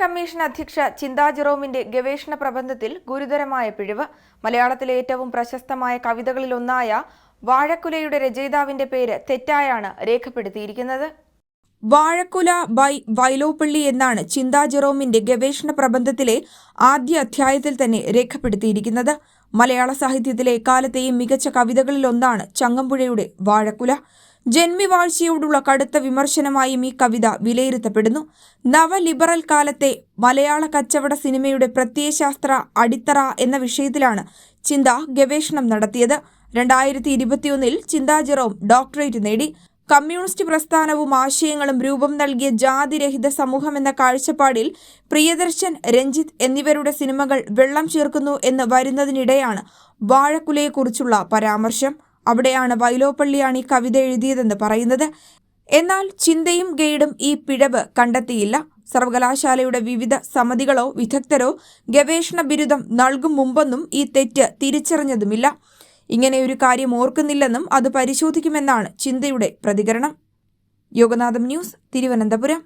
Commission അധ്യക്ഷ ചിന്താ ജെറോമിന്റെ ഗവേഷണ പ്രബന്ധത്തിൽ ഗുരുതരമായ പിഴവ്. മലയാളത്തിലെ ഏറ്റവും പ്രശസ്തമായ കവിതകളിലൊന്നായ വാഴക്കുലയുടെ രചയിതാവിന്റെ പേര് തെറ്റായാണ് രേഖപ്പെടുത്തിയിരിക്കുന്നത്. വാഴക്കുല ബൈ വൈലോപ്പള്ളി എന്നാണ് ചിന്താ ജെറോമിന്റെ ഗവേഷണ പ്രബന്ധത്തിലെ ആദ്യ അധ്യായത്തിൽ തന്നെ രേഖപ്പെടുത്തിയിരിക്കുന്നത്. മലയാള സാഹിത്യത്തിലെ എക്കാലത്തെയും മികച്ച കവിതകളിലൊന്നാണ് ചങ്ങമ്പുഴയുടെ വാഴക്കുല. ജന്മിവാഴ്ചയോടുള്ള കടുത്ത വിമർശനമായും ഈ കവിത വിലയിരുത്തപ്പെടുന്നു. നവലിബറൽ കാലത്തെ മലയാള കച്ചവട സിനിമയുടെ പ്രത്യയശാസ്ത്ര അടിത്തറ എന്ന വിഷയത്തിലാണ് ചിന്ത ഗവേഷണം നടത്തിയത്. രണ്ടായിരത്തി ഇരുപത്തിയൊന്നിൽ ചിന്താ ജെറോം ഡോക്ടറേറ്റ് നേടി. കമ്മ്യൂണിസ്റ്റ് പ്രസ്ഥാനവും ആശയങ്ങളും രൂപം നൽകിയ ജാതിരഹിത സമൂഹം എന്ന കാഴ്ചപ്പാടിൽ പ്രിയദർശൻ രഞ്ജിത്ത് എന്നിവരുടെ സിനിമകൾ വെള്ളം ചേർക്കുന്നു എന്ന് വരുന്നതിനിടെയാണ് വാഴക്കുലയെക്കുറിച്ചുള്ള പരാമർശം. അവിടെയാണ് വൈലോപ്പള്ളിയാണ് ഈ കവിത എഴുതിയതെന്ന് പറയുന്നത്. എന്നാൽ ചിന്തയും ഗൈഡും ഈ പിഴവ് കണ്ടെത്തിയില്ല. സർവകലാശാലയുടെ വിവിധ സമിതികളോ വിദഗ്ധരോ ഗവേഷണ ബിരുദം നൽകും മുമ്പൊന്നും ഈ തെറ്റ് തിരിച്ചറിഞ്ഞതുമില്ല. ഇങ്ങനെ ഒരു കാര്യം ഓർക്കുന്നില്ലെന്നും അത് പരിശോധിക്കുമെന്നാണ് ചിന്തയുടെ പ്രതികരണം. യോഗനാഥം ന്യൂസ് തിരുവനന്തപുരം.